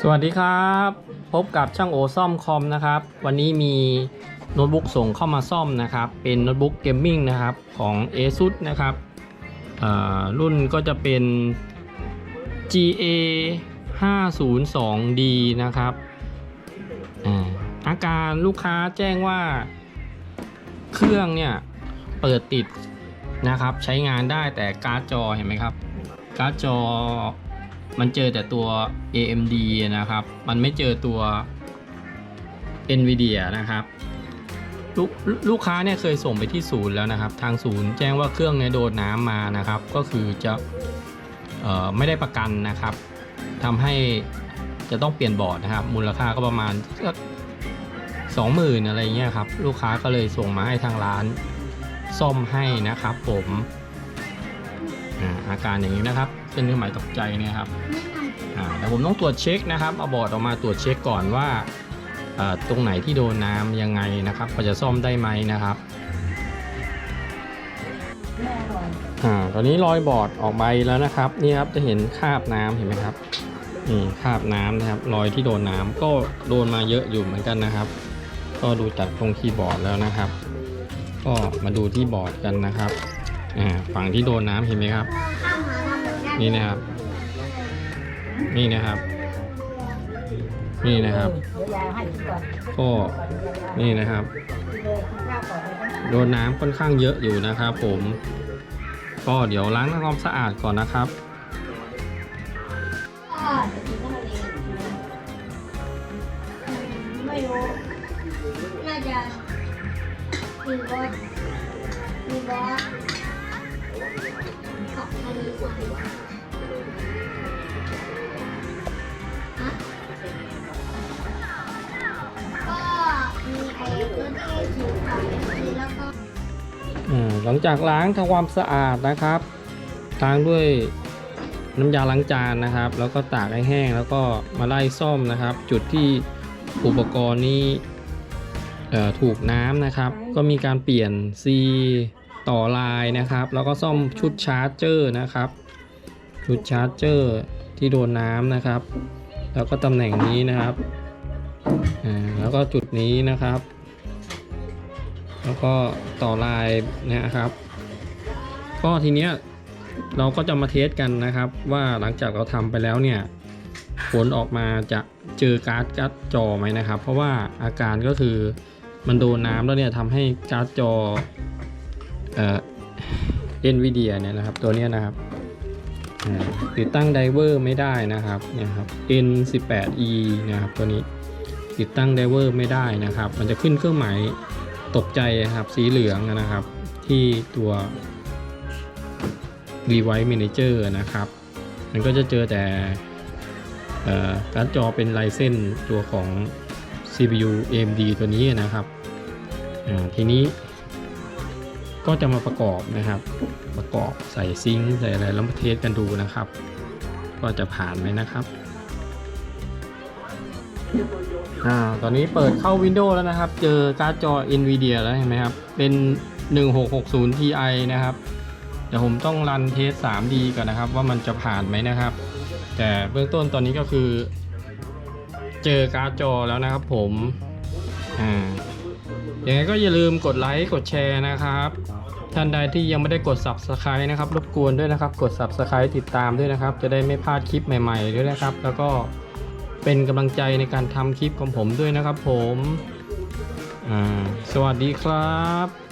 สวัสดีครับ พบกับช่างโอซ่อมคอมนะครับ วันนี้มีโน้ตบุ๊กส่งเข้ามาซ่อมนะครับ เป็นโน้ตบุ๊กเกมมิ่งนะครับของ ASUS นะครับรุ่นก็จะเป็น GA 502D นะครับอาอาการลูกค้าแจ้งว่าเครื่องเนี่ยเปิดติดนะครับใช้งานได้แต่การ์ดจอเห็นไหมครับ การ์ดจอ มันเจอแต่ตัว AMD นะครับ มันไม่เจอตัว NVIDIA นะครับลูกลูกค้าเนี่ยเคยส่งไปที่ศูนย์แล้วนะครับ ทางศูนย์แจ้งว่าเครื่องเนี่ยโดนน้ำมานะครับ ก็คือจะเอ่อไม่ได้ประกันนะครับทำให้จะต้องเปลี่ยนบอร์ดนะครับ มูลค่าก็ประมาณสองหมื่นอะไรเงี้ยครับ ลูกค้าก็เลยส่งมาให้ทางร้านซ่อมให้นะครับผม อ่าอาการอย่างนี้นะครับเส้นเครื่องหมายตกใจเนี่ยครับอ่าแต่ผมต้องตรวจเช็คนะครับเอาบอร์ดออกมาตรวจเช็คก่อนว่าอ่าตรงไหนที่โดนน้ำยังไงนะครับพอจะซ่อมได้ไหมนะครับอ่าตอนนี้รอยบอร์ดออกใบแล้วนะครับนี่ครับจะเห็นคราบน้ำเห็นไหมครับนี่คราบน้ำนะครับ รอยที่โดนน้ำก็โดนมาเยอะอยู่เหมือนกันนะครับ ก็ดูจากตรงคีย์บอร์ดแล้วนะครับ ก็มาดูที่บอร์ดกันนะครับ อ่าฝั่งที่โดนน้ำเห็นไหมครับ นี่นะครับ นี่นะครับ นี่นะครับ ก็นี่นะครับ โดนน้ำค่อนข้างเยอะอยู่นะครับ ผม ก็เดี๋ยวล้างทำความสะอาดก่อนนะครับไม่รู้น่าจะมีบอสมีบอส ขับมาดีกว่าฮะก็มีไอ้ตัวที่ถูกขายแล้วก็อ่าหลังจากล้างทำความสะอาดนะครับล้างด้วยน้ำยาล้างจานนะครับ แล้วก็ตากให้แห้งแล้วก็มาไล่ซ่อมนะครับ จุดที่อุปกรณ์นี้ถูกน้ำนะครับ ก็มีการเปลี่ยนซี ต่อลายนะครับ แล้วก็ซ่อมชุดชาร์จเจอร์นะครับ ชุดชาร์จเจอร์ที่โดนน้ำนะครับ แล้วก็ตำแหน่งนี้นะครับอ่าแล้วก็จุดนี้นะครับ แล้วก็ต่อลายนะครับ ก็ทีเนี้ยเราก็จะมาเทสกันนะครับ ว่าหลังจากเราทำไปแล้วเนี่ยผลออกมาจะเจอการ์ดการ์ดจอไหมนะครับ เพราะว่าอาการก็คือมันโดนน้ำแล้วเนี่ยทำให้การ์ดจอ เอ่อ NVIDIA เนี่ยนะครับตัวเนี้ยนะครับติดตั้งไดเวอร์ไม่ได้นะครับเนี่ยครับ N18E นะครับตัวนี้ติดตั้งไดเวอร์ไม่ได้นะครับ มันจะขึ้นเครื่องหมายตกใจครับสีเหลืองนะครับ ที่ตัว v w i t e Manager นะครับ มันก็จะเจอแต่การ์ดจอเป็นลายเส้นตัวของ CPU AMD ตัวนี้นะครับทีนี้ ก็จะมาประกอบนะครับ ประกอบใส่ซิงค์ใส่อะไรแล้วมาเทสกันดูนะครับ ก็จะผ่านไหมนะครับอ่าตอนนี้เปิดเข้า Windows แล้วนะครับ เจอการ์ดจอ NVIDIA แล้วเห็นไหมครับ เป็น 1660 Ti นะครับ เดี๋ยวผมต้องรันเทส 3D ก่อนนะครับ ว่ามันจะผ่านไหมนะครับ แต่เบื้องต้นตอนนี้ก็คือ เจอการ์ดจอแล้วนะครับผม อ่า ยังไงก็อย่าลืมกดไลค์กดแชร์นะครับ ท่านใดที่ยังไม่ได้กด Subscribe นะครับ รบกวนด้วยนะครับ กด Subscribe ติดตามด้วยนะครับ จะได้ไม่พลาดคลิปใหม่ๆด้วยนะครับ แล้วก็เป็นกำลังใจในการทำคลิปของผมด้วยนะครับ ผม สวัสดีครับ